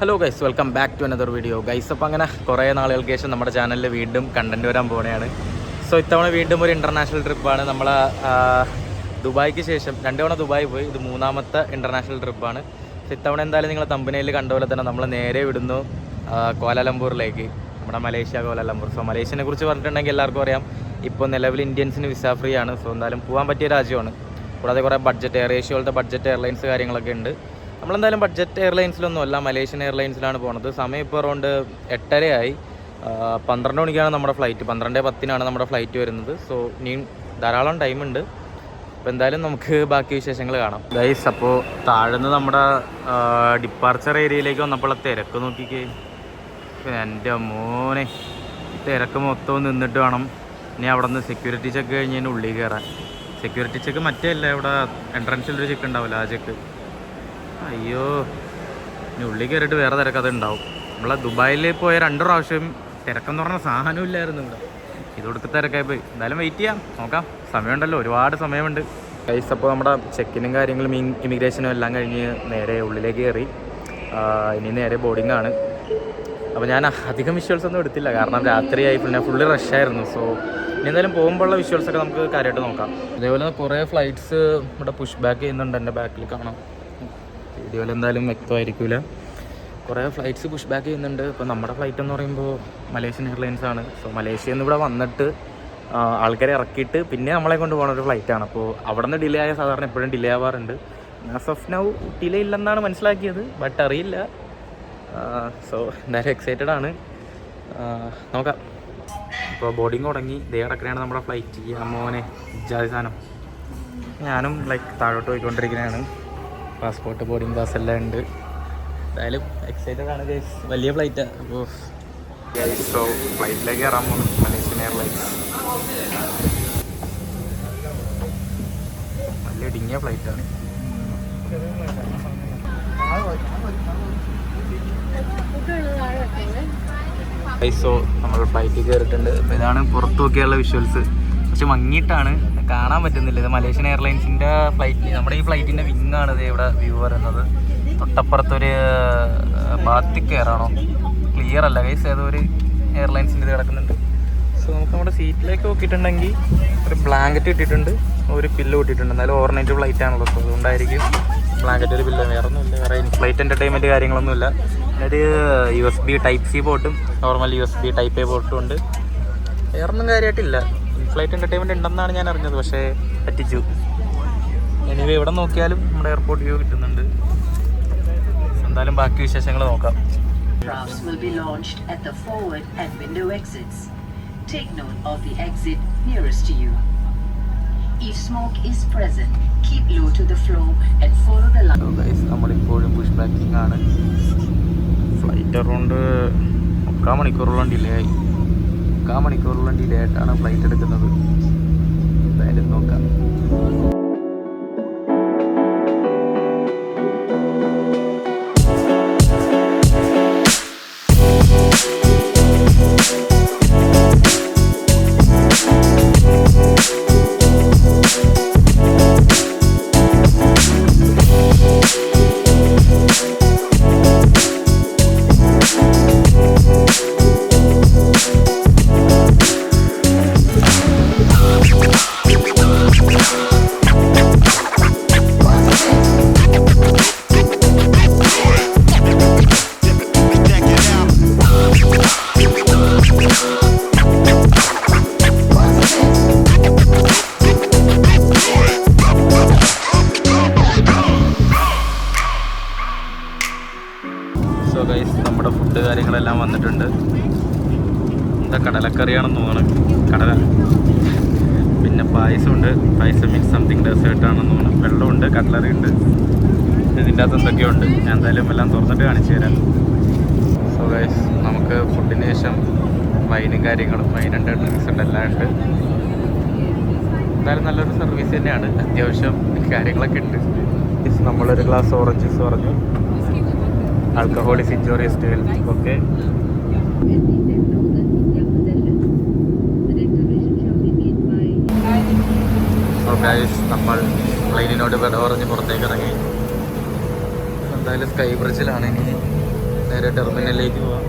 Hello guys welcome back to another video guys അപ്പോൾ അങ്ങനെ കുറേ നാളുകൾക്ക് ശേഷം നമ്മുടെ ചാനലിൽ വീണ്ടും കണ്ടന്റ് വരാൻ പോവുകയാണ്. സോ ഇത്തവണ വീണ്ടും ഒരു ഇന്റർനാഷണൽ ട്രിപ്പാണ് നമ്മൾ ദുബായിക്ക് ശേഷം രണ്ട് തവണ ദുബായി പോയി. ഇത് മൂന്നാമത്തെ ഇന്റർനാഷണൽ ട്രിപ്പാണ് സോ ഇത്തവണ എന്തായാലും നിങ്ങൾ തമ്പനയിൽ കണ്ട പോലെ തന്നെ നമ്മൾ നേരെ വിടുന്നു കോലാലംപൂറിലേക്ക് നമ്മുടെ മലേഷ്യ കോലാലംപൂർ. സോ മലേഷ്യനെ കുറിച്ച് പറഞ്ഞിട്ടുണ്ടെങ്കിൽ എല്ലാവർക്കും അറിയാം. ഇപ്പോൾ നിലവിൽ ഇന്ത്യൻസിന് വിസ ഫ്രീ ആണ്. സോ എന്തായാലും പോകാൻ പറ്റിയ രാജ്യമാണ്. കൂടാതെ കുറേ ബഡ്ജറ്റ് എയർ ഏഷ്യ പോലത്തെ ബഡ്ജറ്റ് എയർലൈൻസ് കാര്യങ്ങളൊക്കെ ഉണ്ട്. നമ്മളെന്തായാലും ബഡ്ജറ്റ് എയർലൈൻസിലൊന്നും അല്ല. മലേഷ്യൻ എയർലൈൻസിലാണ് പോണത്. സമയം ഇപ്പോൾ അറൗണ്ട് എട്ടരയായി. പന്ത്രണ്ട് മണിക്കാണ് നമ്മുടെ ഫ്ലൈറ്റ് പന്ത്രണ്ട് പത്തിനാണ് നമ്മുടെ ഫ്ലൈറ്റ് വരുന്നത്. സോ ഇനിയും ധാരാളം ടൈമുണ്ട് അപ്പോൾ എന്തായാലും നമുക്ക് ബാക്കി വിശേഷങ്ങൾ കാണാം. ഗൈസ് അപ്പോൾ താഴ്ന്ന് നമ്മുടെ ഡിപ്പാർച്ചർ ഏരിയയിലേക്ക് വന്നപ്പോൾ തിരക്ക് നോക്കിക്കേ. എന്റെ മോനെ തിരക്ക് മൊത്തം നിന്നിട്ട് വേണം ഇനി അവിടെ നിന്ന് സെക്യൂരിറ്റി ചെക്ക് കഴിഞ്ഞ് ഉള്ളിൽ കയറാൻ. സെക്യൂരിറ്റി ചെക്ക് മറ്റേ അല്ല ഇവിടെ എൻട്രൻസിൽ ഒരു ചെക്ക് ഉണ്ടാവില്ല? ആ ചെക്ക് അയ്യോ ഇനി ഉള്ളിൽ കയറിയിട്ട് വേറെ തിരക്കഥ ഉണ്ടാവും. നമ്മളെ ദുബായിൽ പോയ രണ്ട് പ്രാവശ്യം തിരക്കെന്ന് പറഞ്ഞ സാധനം ഇല്ലായിരുന്നു ഇവിടെ. ഇത് കൊടുത്ത് തിരക്കായി പോയി. എന്തായാലും വെയിറ്റ് ചെയ്യാം. നോക്കാം. സമയമുണ്ടല്ലോ. ഒരുപാട് സമയമുണ്ട്. കൈസ് അപ്പോൾ നമ്മുടെ ചെക്കിനും കാര്യങ്ങളും ഇമിഗ്രേഷനും എല്ലാം കഴിഞ്ഞ് നേരെ ഉള്ളിലേക്ക് കയറി. ഇനി നേരെ ബോർഡിംഗ് ആണ്. അപ്പോൾ ഞാൻ അധികം വിഷ്വൽസ് ഒന്നും എടുത്തില്ല. കാരണം രാത്രിയായി പിന്നെ ഫുള്ള് റഷായിരുന്നു സോ ഇനി എന്തായാലും പോകുമ്പോഴുള്ള വിഷ്വൽസ് ഒക്കെ നമുക്ക് കാര്യമായിട്ട് നോക്കാം. അതേപോലെ കുറേ ഫ്ലൈറ്റ്സ് ഇവിടെ പുഷ് ബാക്ക് ചെയ്യുന്നുണ്ട് എന്റെ ബാക്കിൽ കാണാം. വീഡിയോയിൽ എന്തായാലും വ്യക്തമായിരിക്കില്ല കുറേ ഫ്ലൈറ്റ്സ് പുഷ് ബാക്ക് ചെയ്യുന്നുണ്ട്. ഇപ്പോൾ നമ്മുടെ ഫ്ലൈറ്റ് എന്ന് പറയുമ്പോൾ മലേഷ്യൻ എയർലൈൻസ് ആണ്. സോ മലേഷ്യയിൽ നിന്ന് ഇവിടെ വന്നിട്ട് ആൾക്കാരെ ഇറക്കിയിട്ട് പിന്നെ നമ്മളെ കൊണ്ട് പോകുന്ന ഒരു ഫ്ലൈറ്റാണ് അപ്പോൾ അവിടെ നിന്ന് ഡിലേ ആയ സാധാരണ എപ്പോഴും ഡിലേ ആവാറുണ്ട്. ആസ് ഓഫ് നൗ ഡിലേ ഇല്ലെന്നാണ് മനസ്സിലാക്കിയത്. ബട്ട് അറിയില്ല. സോ എന്തായാലും എക്സൈറ്റഡ് ആണ്. നോക്കാം. ഇപ്പോൾ ബോർഡിങ് തുടങ്ങി. ദേ അടക്കണയാണ് നമ്മുടെ ഫ്ലൈറ്റ് അമ്മോനെ ഇജാതി സാധനം. ഞാനും ലൈക്ക് താഴോട്ട് പോയിക്കൊണ്ടിരിക്കുന്നതാണ് പാസ്പോർട്ട് ബോർഡിംഗ് പാസ് എല്ലാം ഉണ്ട്. എന്തായാലും എക്സൈറ്റഡ് ആണ് ഗൈസ് വലിയ ഫ്ലൈറ്റാണ് അപ്പോൾ സോ ഫ്ലൈറ്റിലേക്ക് കയറാൻ പോകുന്നു മലേഷ്യൻ എയർലൈൻസ് വലിയ ഇടുങ്ങിയ ഫ്ലൈറ്റാണ് സോ നമ്മൾ ഫ്ലൈറ്റിൽ കയറിയിട്ടുണ്ട്. അപ്പോൾ ഇതാണ് പുറത്തു നോക്കിയുള്ള വിഷ്വൽസ് പക്ഷെ മങ്ങിയിട്ടാണ് കാണാൻ പറ്റുന്നില്ല. ഇത് മലേഷ്യൻ എയർലൈൻസിന്റെ ഫ്ലൈറ്റ് നമ്മുടെ ഈ ഫ്ലൈറ്റിന്റെ വിങ് ആണ് ഇത് ഇവിടെ വ്യൂ വരുന്നത്. തൊട്ടപ്പുറത്തൊരു ബാത്തിക് എയറാണോ ക്ലിയർ അല്ല കൈസ് ഏതോ ഒരു എയർലൈൻസിന്റെ ഇത് കിടക്കുന്നുണ്ട്. സോ നമുക്ക് നമ്മുടെ സീറ്റിലേക്ക് നോക്കിയിട്ടുണ്ടെങ്കിൽ ഒരു ബ്ലാങ്കറ്റ് ഇട്ടിട്ടുണ്ട്. ഒരു പില്ല് ഇട്ടിട്ടുണ്ട്. എന്നാലും ഓവർനൈറ്റ് ഫ്ലൈറ്റ് ആണല്ലോ. സോ അതുകൊണ്ടായിരിക്കും ബ്ലാങ്കറ്റ് ഒരു പില്ല വേറെ ഒന്നുമില്ല വേറെ ഫ്ലൈറ്റ് എന്റർടൈൻമെന്റ് കാര്യങ്ങളൊന്നുമില്ല അതായത് U S B type C പോർട്ടും normal U S B type A പോർട്ടും ഉണ്ട്. വേറൊന്നും കാര്യമായിട്ടില്ല. ഫ്ലൈറ്റ് എന്റർടൈൻമെന്റ് ഉണ്ടെന്നാണ് ഞാൻ അറിഞ്ഞത് പക്ഷേ പറ്റിച്ചു എനിവേ എവിടെ നോക്കിയാലും നമ്മുടെ എയർപോർട്ട് വ്യൂ കിട്ടുന്നുണ്ട് എന്തായാലും ബാക്കി വിശേഷങ്ങൾ നോക്കാം Crafts will be launched at the forward and window exits. Take note of the exit nearest to you. If smoke is present, keep low to the floor and follow the line. Hello guys നമ്മളിപ്പോഴും push backing ആണ് flight around മുക്കാൽ മണിക്കൂറോളം delay ആയി മുക്കാൽ മണിക്കൂറോളം delay ആയിട്ടാണ് flight എടുക്കുന്നത്. എന്തായാലും നോക്കാം. എന്താ കടലക്കറിയാണെന്ന് തോന്നുന്നു. കടല. പിന്നെ പായസമുണ്ട്. പായസം മീൻസ് സംതിങ് ഡെസേർട്ട് ആണെന്ന് തോന്നുന്നു. വെള്ളമുണ്ട് കട്ട്ലറി ഉണ്ട് ഇതിന്റെ അകത്ത് എന്തൊക്കെയുണ്ട്? ഞാൻ എന്തായാലും എല്ലാം തുറന്നിട്ട് കാണിച്ചു തരാം. സോ ഗൈസ് നമുക്ക് ഫുഡിന് ശേഷം വൈനും കാര്യങ്ങളും വൈനുണ്ട് ഡ്രിങ്ക്സ് ഉണ്ട് എല്ലാം ഉണ്ട്. എന്തായാലും നല്ലൊരു സർവീസ് തന്നെയാണ്. അത്യാവശ്യം കാര്യങ്ങളൊക്കെ ഉണ്ട്. നമ്മളൊരു ഗ്ലാസ് ഓറഞ്ച് ജ്യൂസ് പറഞ്ഞു alcoholic injurious health okay so guys നമ്മൾ പ്ലെയിനിനോട് വിട പറഞ്ഞ് പുറത്തേക്ക് ഇറങ്ങി. എന്തായാലും സ്കൈ ബ്രിഡ്ജിലാണ് ഇനി നേരെ ടെർമിനലിലേക്ക് പോവാം.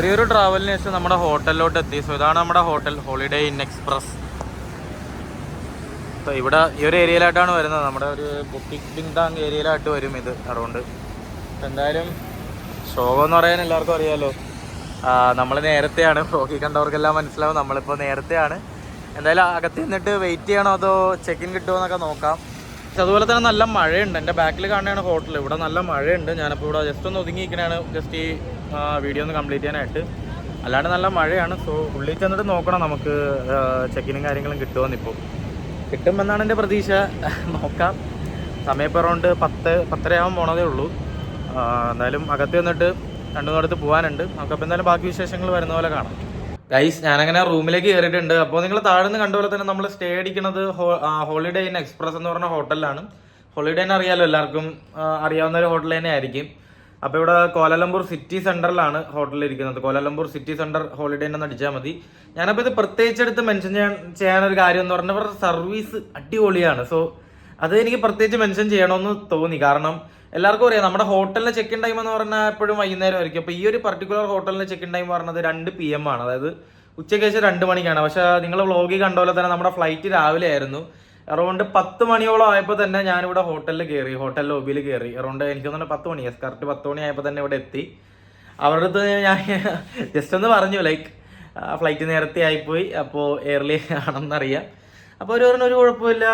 ചെറിയൊരു ട്രാവലിന് ശേഷം നമ്മുടെ ഹോട്ടലിലോട്ട് എത്തി. സോ ഇതാണ് നമ്മുടെ hotel Holiday Inn Express so ഇവിടെ ഈ ഒരു ഏരിയയിലായിട്ടാണ് വരുന്നത്. നമ്മുടെ ഒരു ബുക്കിംഗ് ബിങ് ടാങ് ഏരിയയിലായിട്ട് വരും ഇത് അതുകൊണ്ട്. എന്തായാലും ശോകം എന്ന് പറയാൻ എല്ലാവർക്കും അറിയാമല്ലോ നമ്മൾ നേരത്തെയാണ്. ഹോക്കി കണ്ടവർക്കെല്ലാം മനസ്സിലാവും. നമ്മളിപ്പോൾ നേരത്തെയാണ്. എന്തായാലും അകത്ത് നിന്നിട്ട് വെയിറ്റ് ചെയ്യണോ അതോ ചെക്കിൻ കിട്ടുമോ എന്നൊക്കെ നോക്കാം. പക്ഷെ അതുപോലെ തന്നെ നല്ല മഴയുണ്ട്. എന്റെ ബാക്കിൽ കാണുകയാണ് ഹോട്ടൽ. ഇവിടെ നല്ല മഴയുണ്ട്. ഞാനിപ്പോൾ ഇവിടെ ജസ്റ്റ് ഒന്ന് ഒതുങ്ങിയിരിക്കണാണ് ജസ്റ്റ് ഈ വീഡിയോ ഒന്ന് കംപ്ലീറ്റ് ചെയ്യാനായിട്ട്. അല്ലാണ്ട് നല്ല മഴയാണ് സോ ഉള്ളിൽ ചെന്നിട്ട് നോക്കണം നമുക്ക് ചെക്കിനും കാര്യങ്ങളും കിട്ടുമെന്ന് ഇപ്പോൾ കിട്ടുമെന്നാണ് എന്റെ പ്രതീക്ഷ. നോക്കാം. സമയം അറൗണ്ട് പത്ത് പത്തരയാവാൻ പോണതേ ഉള്ളൂ. എന്തായാലും അകത്ത് വന്നിട്ട് രണ്ടു നേരത്ത് പോകാനുണ്ട് നമുക്കപ്പോൾ എന്തായാലും ബാക്കി വിശേഷങ്ങൾ വരുന്ന പോലെ കാണാം. ഗൈസ് ഞാനങ്ങനെ റൂമിലേക്ക് കയറിയിട്ടുണ്ട് അപ്പോൾ നിങ്ങൾ താഴെ നിന്ന് കണ്ട പോലെ തന്നെ നമ്മൾ സ്റ്റേ അടിക്കുന്നത് ഹോളിഡേ ഇൻ എക്സ്പ്രസ് എന്ന് പറഞ്ഞ ഹോട്ടലിലാണ് ഹോളിഡേ എന്ന് അറിയാലോ എല്ലാവർക്കും അറിയാവുന്ന ഒരു ഹോട്ടൽ തന്നെ ആയിരിക്കും. അപ്പോൾ ഇവിടെ കോലാലംപൂർ സിറ്റി സെന്ററിലാണ് ഹോട്ടലിൽ ഇരിക്കുന്നത്. കോലാലംപൂർ സിറ്റി സെന്റർ ഹോളിഡേ എന്ന് അടിച്ചാൽ മതി. ഞാനപ്പോൾ ഇത് പ്രത്യേകിച്ച് എടുത്ത് മെൻഷൻ ചെയ്യാൻ ഒരു കാര്യം എന്ന് പറഞ്ഞാൽ ഇവരുടെ സർവീസ് അടിപൊളിയാണ്. സോ അത് എനിക്ക് പ്രത്യേകിച്ച് മെൻഷൻ ചെയ്യണമെന്ന് തോന്നി. കാരണം എല്ലാവർക്കും അറിയാം നമ്മുടെ ഹോട്ടലിലെ ചെക്ക് ഇൻ ടൈം എന്ന് പറഞ്ഞാൽ എപ്പോഴും വൈകുന്നേരം ആയിരിക്കും. അപ്പോൾ ഈ ഒരു പർട്ടിക്കുലർ ഹോട്ടലിലെ ചെക്ക് ഇൻ ടൈം പറഞ്ഞത് രണ്ട് പി എം ആണ്. അതായത് ഉച്ചയ്ക്ക് ശേഷം രണ്ട് മണിക്കാണ്. പക്ഷേ നിങ്ങൾ വ്ളോഗിൽ കണ്ട പോലെ തന്നെ നമ്മുടെ ഫ്ലൈറ്റ് രാവിലെ ആയിരുന്നു. അറൗണ്ട് പത്ത് മണിയോളം ആയപ്പോൾ തന്നെ ഞാനിവിടെ ഹോട്ടലിൽ കയറി ഹോട്ടൽ ലോബിയിൽ കയറി അറൗണ്ട് എനിക്ക് തോന്നുന്നു പത്ത് മണി കറക്റ്റ് പത്ത് മണി ആയപ്പോൾ തന്നെ ഇവിടെ എത്തി. അവരുടെ അടുത്ത് ഞാൻ ജസ്റ്റ് ഒന്ന് പറഞ്ഞു ലൈക്ക് ഫ്ലൈറ്റ് നേരത്തെ ആയിപ്പോയി. അപ്പോൾ എയർലി ആണെന്നറിയാം. അപ്പോൾ അവർ പറഞ്ഞു ഒരു കുഴപ്പമില്ല.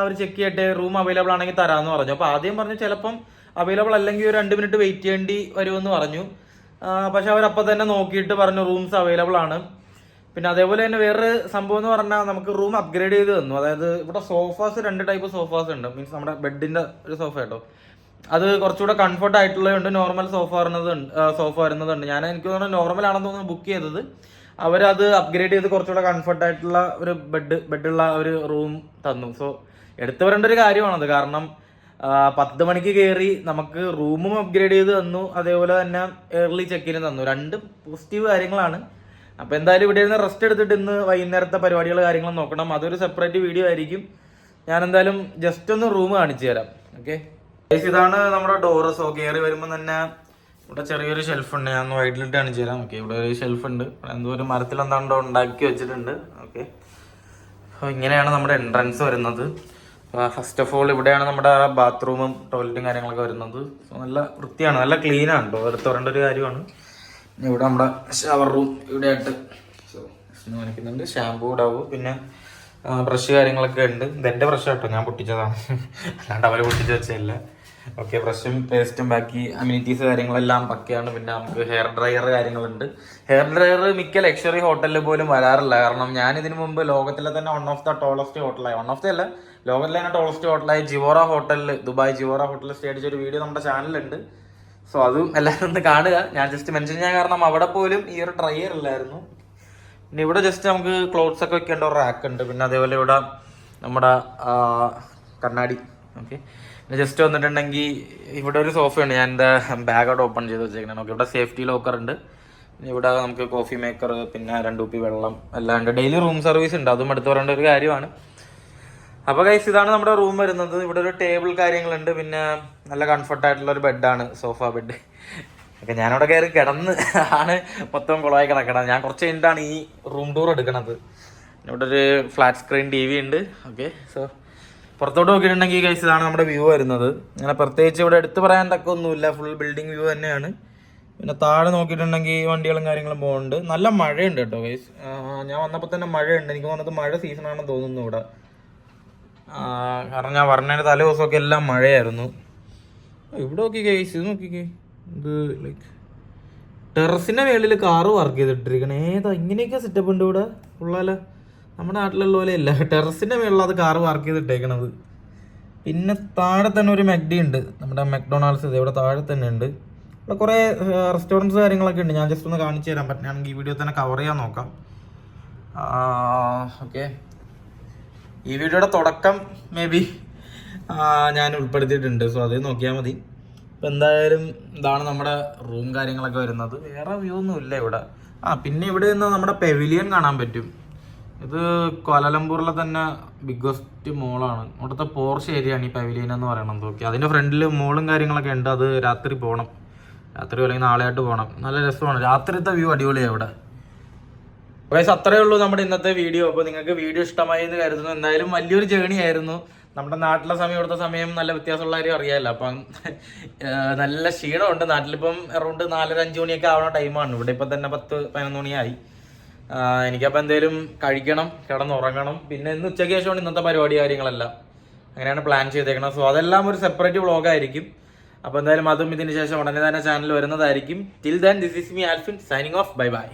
അവർ ചെക്ക് ചെയ്യട്ടെ. റൂം അവൈലബിൾ ആണെങ്കിൽ തരാമെന്ന് പറഞ്ഞു. അപ്പോൾ ആദ്യം പറഞ്ഞു ചിലപ്പം അവൈലബിൾ അല്ലെങ്കിൽ ഒരു രണ്ട് മിനിറ്റ് വെയിറ്റ് ചെയ്യേണ്ടി വരുമെന്ന് പറഞ്ഞു. പക്ഷെ അവരപ്പോൾ തന്നെ നോക്കിയിട്ട് പറഞ്ഞു റൂംസ് അവൈലബിൾ ആണ്. പിന്നെ അതേപോലെ തന്നെ വേറൊരു സംഭവം എന്ന് പറഞ്ഞാൽ നമുക്ക് റൂം അപ്ഗ്രേഡ് ചെയ്ത് തന്നു. അതായത് ഇവിടെ സോഫാസ് രണ്ട് ടൈപ്പ് സോഫാസ് ഉണ്ട്. മീൻസ് നമ്മുടെ ബെഡിന്റെ ഒരു സോഫ കേട്ടോ. അത് കുറച്ചുകൂടെ കംഫർട്ട് ആയിട്ടുള്ളതുണ്ട്. നോർമൽ സോഫ വരുന്നത് സോഫ വരുന്നതുണ്ട് ഞാൻ എനിക്ക് തോന്നുന്നു നോർമൽ ആണെന്ന് തോന്നുന്നു ബുക്ക് ചെയ്തത്. അവരത് അപ്ഗ്രേഡ് ചെയ്ത് കുറച്ചുകൂടെ കംഫർട്ട് ആയിട്ടുള്ള ഒരു ബെഡ് ബെഡുള്ള ഒരു റൂം തന്നു. സോ എടുത്തു വരേണ്ട ഒരു കാര്യമാണത് കാരണം പത്ത് മണിക്ക് കയറി നമുക്ക് റൂമും അപ്ഗ്രേഡ് ചെയ്ത് തന്നു. അതേപോലെ തന്നെ ഏർലി ചെക്കിന് തന്നു. രണ്ട് പോസിറ്റീവ് കാര്യങ്ങളാണ്. അപ്പോൾ എന്തായാലും ഇവിടെ ഇരുന്ന് റെസ്റ്റ് എടുത്തിട്ട് ഇന്ന് വൈകുന്നേരത്തെ പരിപാടികൾ കാര്യങ്ങൾ നോക്കണം. അതൊരു സെപ്പറേറ്റ് വീഡിയോ ആയിരിക്കും. ഞാൻ എന്തായാലും ജസ്റ്റ് ഒന്ന് റൂം കാണിച്ചു തരാം. ഓക്കെ ഇതാണ് നമ്മുടെ ഡോറ് സോ കയറി വരുമ്പോൾ തന്നെ ഇവിടെ ചെറിയൊരു ഷെൽഫ് ഉണ്ട്. ഞാൻ വൈഡിലിട്ട് കാണിച്ചു തരാം. ഓക്കെ ഇവിടെ ഒരു ഷെൽഫ് ഉണ്ട്. എന്തോ ഒരു മരത്തിൽ എന്താണ്ടോ ഉണ്ടാക്കി വെച്ചിട്ടുണ്ട്. ഓക്കെ അപ്പോൾ ഇങ്ങനെയാണ് നമ്മുടെ എൻട്രൻസ് വരുന്നത്. ഫസ്റ്റ് ഓഫ് ഓൾ ഇവിടെയാണ് നമ്മുടെ ബാത്റൂമും ടോയ്ലറ്റും കാര്യങ്ങളൊക്കെ വരുന്നത്. സോ നല്ല വൃത്തിയാണ്. നല്ല ക്ലീനാണ് കേട്ടോ എടുത്ത് ഒരു കാര്യമാണ്. ഇവിടെ നമ്മുടെ ഷവർ റൂം ഇവിടെ ആയിട്ട് കാണിക്കുന്നുണ്ട് ഷാമ്പൂ ഇടാവും പിന്നെ ബ്രഷ് കാര്യങ്ങളൊക്കെ ഉണ്ട്. ഇതെന്റെ ബ്രഷ് കേട്ടോ ഞാൻ പൊട്ടിച്ചതാണ്. അല്ലാണ്ട് അവർ പൊട്ടിച്ച് വെച്ചതല്ല. ഓക്കെ ബ്രഷും പേസ്റ്റും ബാക്കി അമ്യൂണിറ്റീസ് കാര്യങ്ങളെല്ലാം പക്കയാണ്. പിന്നെ നമുക്ക് ഹെയർ ഡ്രയർ കാര്യങ്ങളുണ്ട്. ഹെയർ ഡ്രയർ മിക്ക ലക്ഷറി ഹോട്ടലിൽ പോലും വരാറില്ല. കാരണം ഞാൻ ഇതിനു മുമ്പ് ലോകത്തിലെ തന്നെ വൺ ഓഫ് ദ ടോളസ്റ്റ് ഹോട്ടലായി വൺ ഓഫ് ദ അല്ല ലോകത്തിലെ തന്നെ ടോളസ്റ്റ് ഹോട്ടലായ ജിവോറ ഹോട്ടലിൽ ദുബായ് ജിവോറ ഹോട്ടലിൽ സ്റ്റേ അടിച്ച ഒരു വീഡിയോ നമ്മുടെ ചാനലിലുണ്ട് സോ അതും എല്ലാവരും ഒന്ന് കാണുക. ഞാൻ ജസ്റ്റ് മെൻഷൻ ചെയ്യാൻ കാരണം അവിടെ പോലും ഈ ഒരു ഡ്രയർ ഇല്ലായിരുന്നു. പിന്നെ ഇവിടെ ജസ്റ്റ് നമുക്ക് ക്ലോത്ത്സ് ഒക്കെ വെക്കേണ്ട ഒരു റാക്ക് ഉണ്ട്. പിന്നെ അതേപോലെ ഇവിടെ നമ്മുടെ കണ്ണാടി. ഓക്കെ പിന്നെ ജസ്റ്റ് വന്നിട്ടുണ്ടെങ്കിൽ ഇവിടെ ഒരു സോഫയുണ്ട് ഞാൻ എന്റെ ബാഗ് അവിടെ ഓപ്പൺ ചെയ്ത് വെച്ചേക്കണം. ഓക്കെ ഇവിടെ സേഫ്റ്റി ലോക്കർ ഉണ്ട്. ഇവിടെ നമുക്ക് കോഫി മേക്കർ പിന്നെ രണ്ട് കുപ്പി വെള്ളം എല്ലാം ഉണ്ട്. ഡെയിലി റൂം സർവീസ് ഉണ്ട്. അതും എടുത്തു പറയേണ്ട ഒരു കാര്യമാണ്. അപ്പോൾ ഗൈസ് ഇതാണ് നമ്മുടെ റൂം വരുന്നത്. ഇവിടെ ഒരു ടേബിൾ കാര്യങ്ങളുണ്ട്. പിന്നെ നല്ല കംഫർട്ട് ആയിട്ടുള്ള ഒരു ബെഡാണ് സോഫ ബെഡ് ഒക്കെ ഞാനവിടെ കയറി കിടന്ന് ആണ് മൊത്തം കുളമായി കിടക്കണം ഞാൻ കുറച്ച് കഴിഞ്ഞിട്ടാണ് ഈ റൂം ടൂർ എടുക്കണത്. ഇവിടെ ഒരു ഫ്ലാറ്റ് സ്ക്രീൻ ടി വി ഉണ്ട്. ഓക്കെ സോ പുറത്തോട്ട് നോക്കിയിട്ടുണ്ടെങ്കിൽ ഗൈസ് ഇതാണ് നമ്മുടെ വ്യൂ വരുന്നത്. അങ്ങനെ പ്രത്യേകിച്ച് ഇവിടെ എടുത്തു പറയാൻ തക്ക ഒന്നുമില്ല. ഫുൾ ബിൽഡിംഗ് വ്യൂ തന്നെയാണ്. പിന്നെ താഴെ നോക്കിയിട്ടുണ്ടെങ്കിൽ വണ്ടികളും കാര്യങ്ങളും പോകുന്നുണ്ട്. നല്ല മഴയുണ്ട് കേട്ടോ ഗൈസ് ഞാൻ വന്നപ്പോൾ തന്നെ മഴയുണ്ട്. എനിക്ക് തോന്നുന്നത് മഴ സീസണാണെന്ന് തോന്നുന്നു ഇവിടെ. കാരണം ഞാൻ പറഞ്ഞതിന്റെ തലേ ദിവസമൊക്കെ എല്ലാം മഴയായിരുന്നു. ഇവിടെ നോക്കിക്കേ ഇത് നോക്കിക്കേ. ഇത് ലൈക്ക് ടെറസിന്റെ മേളിൽ കാറ് വർക്ക് ചെയ്തിട്ടിരിക്കണേ. ഏതാ ഇങ്ങനെയൊക്കെ സെറ്റപ്പ് ഉണ്ട് ഇവിടെ? ഉള്ളാല. നമ്മുടെ നാട്ടിലുള്ള പോലെ അല്ല. ടെറസിന്റെ മേളിൽ അത് കാറ് വർക്ക് ചെയ്തിട്ടേക്കണത്. പിന്നെ താഴെ തന്നെ ഒരു മെക്ഡി ഉണ്ട്. നമ്മുടെ മെക്ഡൊണാൾഡ്സ് ഇത് ഇവിടെ താഴെ തന്നെ ഉണ്ട്. ഇവിടെ കുറേ റെസ്റ്റോറന്റ്സ് കാര്യങ്ങളൊക്കെ ഉണ്ട്. ഞാൻ ജസ്റ്റ് ഒന്ന് കാണിച്ചു തരാൻ പറ്റുകയാണെങ്കിൽ ഈ വീഡിയോ തന്നെ കവർ ചെയ്യാൻ നോക്കാം. ഓക്കെ ഈ വീഡിയോയുടെ തുടക്കം മേ ബി ഞാൻ ഉൾപ്പെടുത്തിയിട്ടുണ്ട്. സോ അത് നോക്കിയാൽ മതി. ഇപ്പം എന്തായാലും ഇതാണ് നമ്മുടെ റൂം കാര്യങ്ങളൊക്കെ വരുന്നത്. വേറെ വ്യൂ ഒന്നും ഇല്ല ഇവിടെ. ആ പിന്നെ ഇവിടെ നിന്ന് നമ്മുടെ പെവിലിയൻ കാണാൻ പറ്റും. ഇത് കോലാലംപൂരിലെ തന്നെ ബിഗ്ഗസ്റ്റ് മോളാണ് അവിടുത്തെ പോർച്ച് ഏരിയയാണ് ഈ പെവിലിയൻ എന്ന് പറയുന്നത് ഓക്കെ അതിന്റെ ഫ്രണ്ടിൽ മോളും കാര്യങ്ങളൊക്കെ ഉണ്ട്. അത് രാത്രി പോകണം രാത്രി അല്ലെങ്കിൽ നാളെയായിട്ട് പോകണം നല്ല രസമാണ്. രാത്രിത്തെ വ്യൂ അടിപൊളിയാണ് ഇവിടെ. ഗൈസ് അത്രയേ ഉള്ളൂ നമ്മുടെ ഇന്നത്തെ വീഡിയോ അപ്പോൾ നിങ്ങൾക്ക് വീഡിയോ ഇഷ്ടമായി എന്ന് കരുതുന്നു. എന്തായാലും വലിയൊരു ജേണി ആയിരുന്നു. നമ്മുടെ നാട്ടിലെ സമയം ഇവിടുത്തെ സമയം നല്ല വ്യത്യാസമുള്ള കാര്യം അറിയാമല്ലോ അപ്പം നല്ല ക്ഷീണമുണ്ട്. നാട്ടിലിപ്പം അറൗണ്ട് നാലര അഞ്ച് മണിയൊക്കെ ആവുന്ന ടൈമാണ് ഇവിടെ ഇപ്പം തന്നെ പത്ത് പതിനൊന്ന് മണിയായി. എനിക്കപ്പോൾ എന്തെങ്കിലും കഴിക്കണം കിടന്നുറങ്ങണം. പിന്നെ ഇന്ന് ഉച്ചയ്ക്ക് ശേഷമാണ് ഇന്നത്തെ പരിപാടി കാര്യങ്ങളെല്ലാം. അങ്ങനെയാണ് പ്ലാൻ ചെയ്തേക്കുന്നത് സോ അതെല്ലാം ഒരു സെപ്പറേറ്റ് വ്ളോഗായിരിക്കും അപ്പോൾ എന്തായാലും അതും ഇതിന് ശേഷം ഉടനെ തന്നെ ചാനൽ വരുന്നതായിരിക്കും. Till then this is me Alphin signing off bye bye